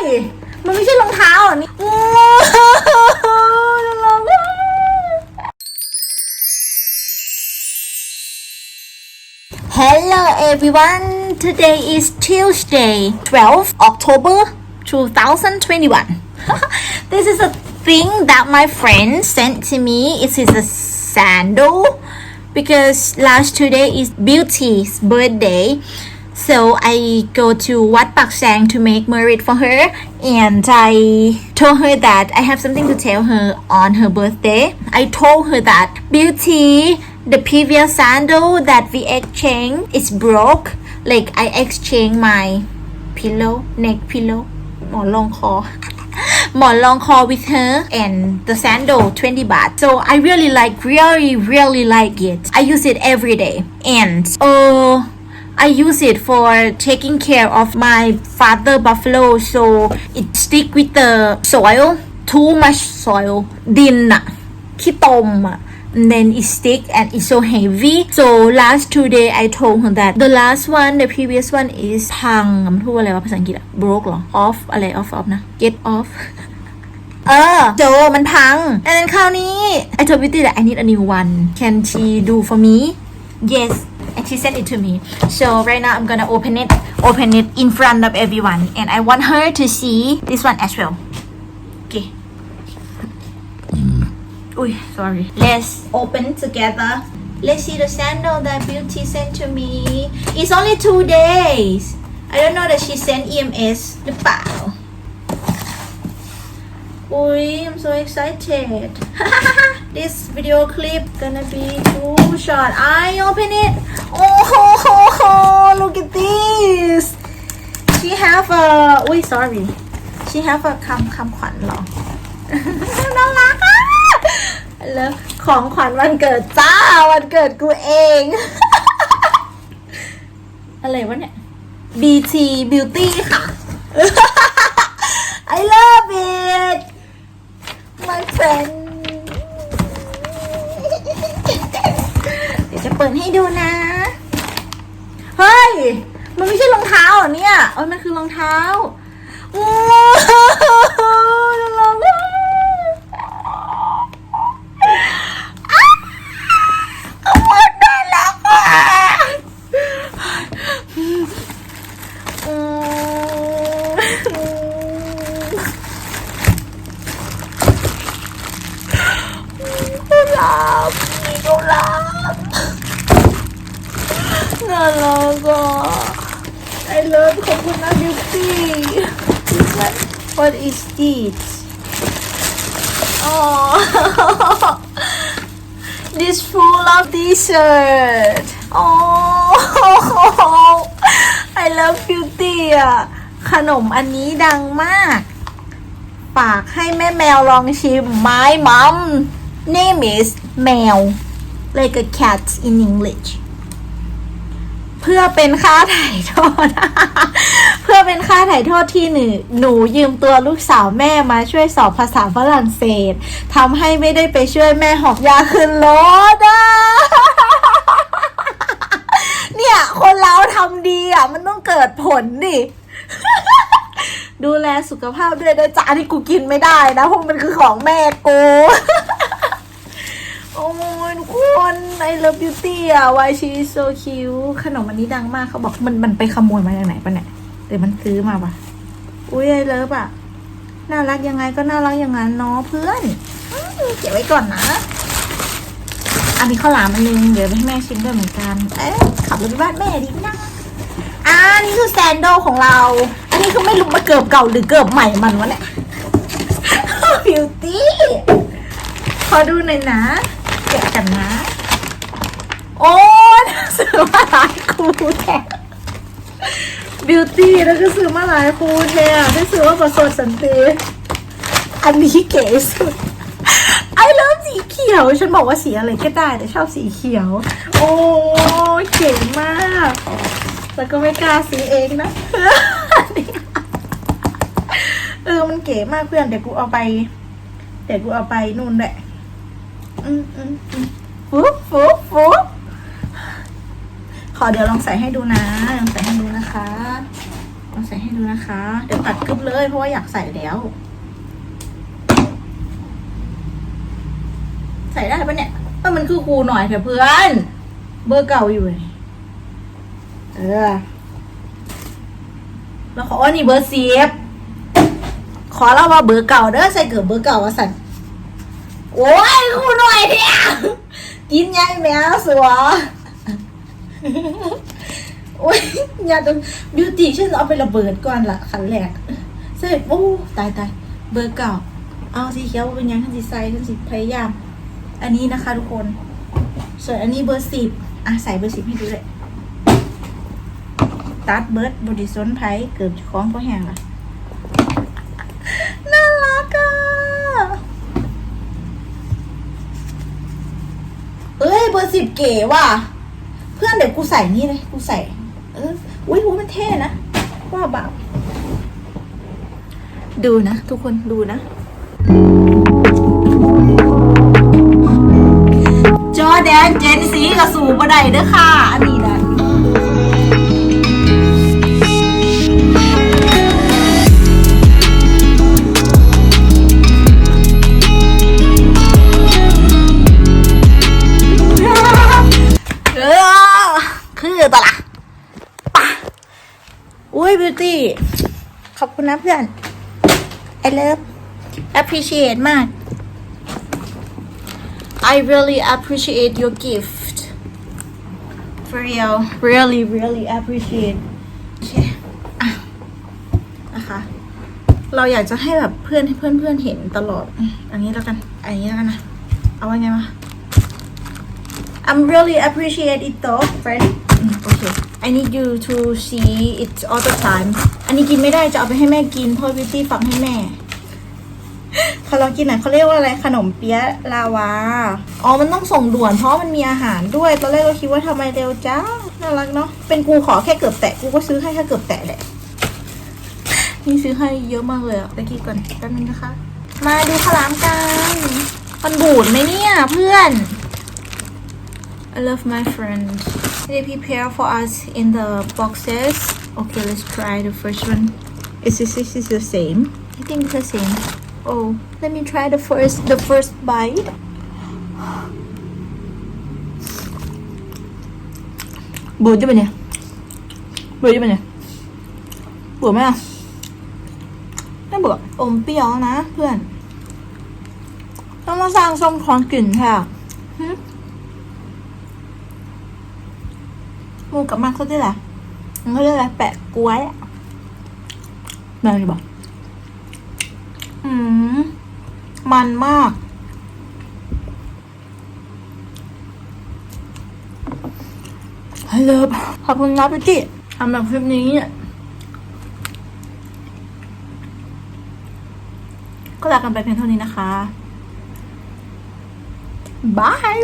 ย มันไม่ใช่รองเท้าเหรอนี่โอ้รองเท้า Hello everyone today is Tuesday 12 October 2021 this is a thing that my friend sent to me it is a sandal because last Tuesday is Beauty's birthday So I go to Wat Pak Sang to make merit for her and I told her that I have something to tell her on her birthday. I told her that beauty, the previous sandal that we exchanged is broke. Like I exchanged my pillow, neck pillow, or long call. more long call with her and the sandal 20 baht so i really like really really like it i use it every day and oh I use it for taking care of my father buffalo so it stick with the soil too much soil ดินอะขี้ตมอะ and then it stick and it's so heavy so last two day I told her that the last one the previous one is พังมันพูดว่าอะไรวะภาษาอังกฤษอะ broke เหรอ off อะไร off off นะ get off เออโจมันพัง and then คราวนี้ I told Beauty that I need a new one can she do for me yes and she sent it to me so right now I'm gonna open it open it in front of everyone and I want her to see this one as well okay Uy, sorry. Let's open together. Let's see the sandal that Beauty sent to me. It's only two days. I don't know that she sent EMS หรือเปล่า Uy, I'm so excited. this video clip gonna be too short. I open it. Oh, look at this. She have a. Uy, sorry. She have a คำคำขวัญหรอ น่ารักอะแล้วของขวัญวันเกิดจ้า วันเกิดกูเอง อะไรวะเนี่ย BT Beauty ค่ะ I love it my friend เดี๋ยวจะเปิดให้ดูนะ เฮ้ย มันไม่ใช่รองเท้าเหรอเนี่ยเอ้ยมันคือรองเท้าโอ้ น่ารักอะ I love coconut beauty. What is this? Oh, this full of dessert. Oh, I love beauty อะ ขนมอันนี้ดังมากฝากให้แม่แมวลองชิม My mom name is แมว like a cat in English เพื่อเป็นค่าถ่ายโทษเพื่อเป็นค่าถ่ายโทษที่หนูหนูยืมตัวลูกสาวแม่มาช่วยสอบภาษาฝรั่งเศสทำให้ไม่ได้ไปช่วยแม่หอบยาขึ้นรถอะเนี่ย คนเราทำดีอะ มันต้องเกิดผลดิดูแลสุขภาพด้วยนะจ๊ะที่กูกินไม่ได้นะเพราะมันคือของแม่กู I love beauty อะ why she is so cute ขนมอันนี้ดังมากเขาบอกมันมันไปขโมยมาจากไหนปะเนี่ยหรือมันซื้อมาปะอุ้ย I love อะ น่ารักยังไงก็น่ารักอย่างนั้นเนาะเพื่อนเก็บไว้ก่อนนะ อันนี้ข้าวหลามอันนึงเดี๋ยวไปให้แม่ชิมด้วยเหมือนกัน เอ๊ะขับรถไปบ้านแม่ดีนะอ่านี่คือแซนโดของเรา อันนี้คือไม่รู้มาเกิบเก่าหรือเกิบใหม่มันวะเนี่ย beauty ขอดูหน่อยนะ กันนะ โอ้ยซื้อมาหลายคู่แท้บิวตี้แล้วก็ซื้อมาหลายคู่แท้ได้ซื้อว่าประสดสันติอันนี้เก๋สุดไอ้เลิฟสีเขียว ฉันบอกว่าสีอะไรก็ได้แต่ชอบสีเขียว โอ้เก๋มาก แล้วก็ไม่กล้าซื้อเองนะเออมันเก๋มากเพื่อนเดี๋ยวกูเอาไป เดี๋ยวกูเอาไปนู่นแหละ อืมอืมอืมฟุ๊บฟุ๊บฟุ๊บขอเดี๋ยวลองใส่ให้ดูนะลองใส่ให้ดูนะคะลองใส่ให้ดูนะคะ เดี๋ยวตัดกึบเลยเพราะว่าอยากใส่แล้ว ใส่ได้ปะเนี่ยเออมันคือครูหน่อยเถอะเพื่อน เบอร์เก่าอยู่เลยเออแล้วขอว่านี่เบอร์เสิบขอเล่าว่าเบอร์เก่าเด้อใส่เกือบเบอร์เก่าว่าสัน โอ้ยครูหน่อยเนี่ยกินยังแมวสัวโอ้ยอย่าต้องบิวตี้ฉันเอาไประเบิดก่อนละขันแรกเสร็จโอ้ตายตายเบอร์เก่า เอาสีเขียวเป็นยังท่านสีใสท่านสีพยายาม อันนี้นะคะทุกคน ส่วนอันนี้เบอร์สิบอะใส่เบอร์สิบให้ดูเลยตัดเบิร์ดบอดี้ซนไพ่เกือบจะคล้องเพราะแห้งละน่ารักอะ เอ้ยเบเก๋ว่ะ เพื่อนเดี๋ยวกูใส่นี่เลย กูใส่ เออ อุ้ยหูมันเท่นะ ว่าแบบดูนะ ทุกคนดูนะ จอแดนเจนสีกับสูบไดเด้อค่ะ อันนี้ ขอบคุณนะเพื่อน I love appreciate มาก I really appreciate your gift for real really really appreciate เคอะนะคะเราอยากจะให้แบบเพื่อนให้เพื่อนเพื่อนเห็นตลอด อันนี้แล้วกัน อันนี้แล้วกันนะ เอาไว่าไงวะ I'm really appreciate it though friend โอเค I need you to see it all the time อันนี้กินไม่ได้จะเอาไปให้แม่กินเพราะวิตี้ฝังให้แม่เขาลองกินหน่อยเขาเรียกว่าอะไรขนมเปี๊ยะลาวา อ๋อ มันต้องส่งด่วนเพราะมันมีอาหารด้วย ตอนแรกเราคิดว่าทำไมเร็วจังน่ารักเนาะ เป็นกูขอแค่เกือบแตะกูก็ซื้อให้แค่เกือบแตะแหละ นี่ซื้อให้เยอะมากเลยอะตะกี้ก่อนแป๊บนึงนะคะ มาดูขาวหลามกันมันบูดไหมเนี่ยเพื่อน I love my friend. They prepare for us in the boxes. Okay, let's try the first one. Is this, is this the same? I think it's the same. Oh, let me try the first the first bite. Bùi cho mình nè Bùi cho mình nè Bùi mấy à ไม่เบื่ออมเปรี้ยวนะเพื่อน ต้องมาสร้างส้มคอนกลิ่นค่ะ มูกับมันเขาได้แหละมันเขาเรียกอะไรแปะกล้วยอะแม่จะบอกอืมมันมาก ฮัลโหลขอบคุณนะพี่จิทำแบบคลิปนี้เนี่ยก็ลากันไปเพียงเท่านี้นะคะบาย